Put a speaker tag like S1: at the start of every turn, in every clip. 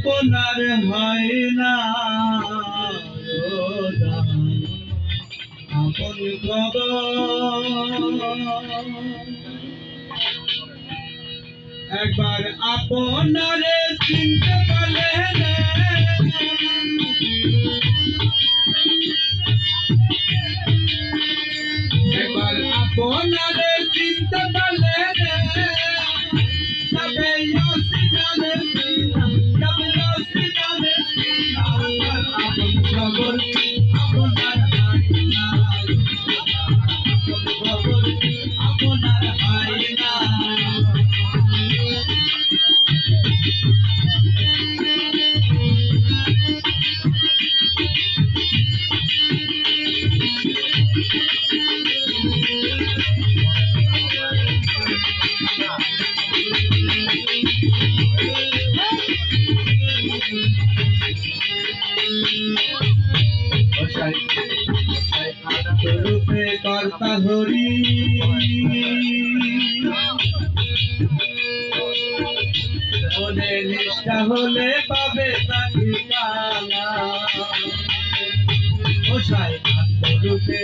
S1: আপনার হয় না আপন একবার আপনারে চিন্তা রূপে কর্তা হরি মনে নিষ্ঠা হলে পাবে তাকে কালা ও সাই রূপে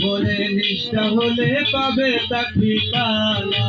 S1: মনে হলে পাবে তাকে কালা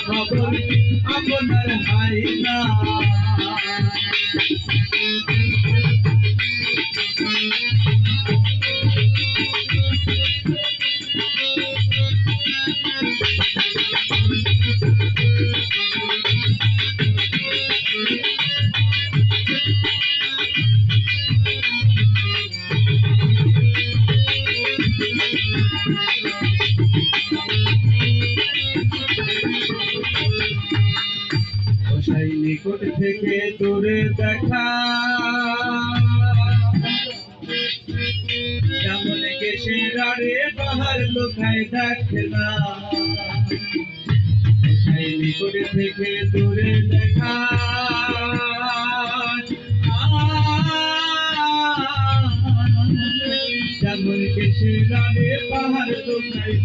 S1: খবর আপনার হাই না খবর আপনার দেখা যেমন কেসে রাড়ে পাহাড় লোকায় দেখে না সেই নিকট থেকে দূরে দেখা যেমন কেসে রাড়ে পাহাড় লোকায়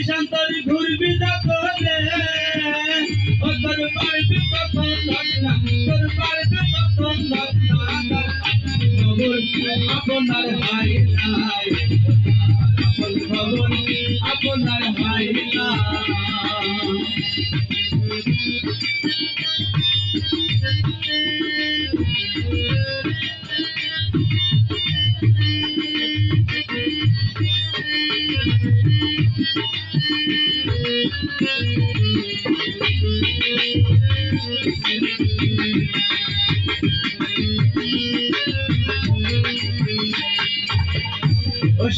S1: দেখবি শান্তরি ঘুরবি না করলে ও তোর পারবি কখন লাগনা তোর পারবি কখন লাগনা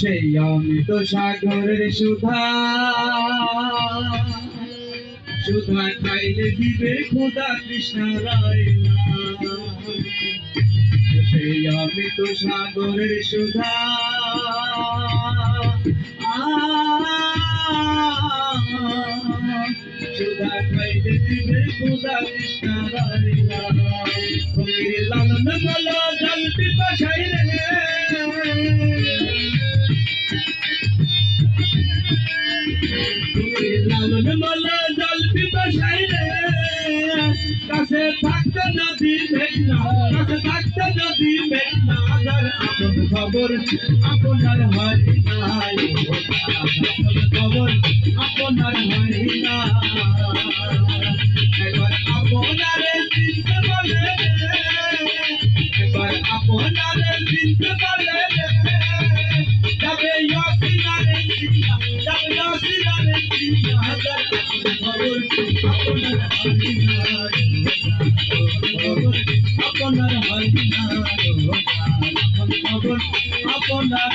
S1: সেই অমৃত সাগরের সুধা। সুধা খাইলে দিবে খোদা কৃষ্ণ রায় সেই অমৃত সাগরের সুধা। দিবে খোদা রে কাছে থাকতে নদী কাছে থাকতে নদী আপন খবর আপনার হয় নাই খবর আপনার না একবার আপনারে চিনতে আপনারে চিনতে আপনার হরিনা মতন আপনার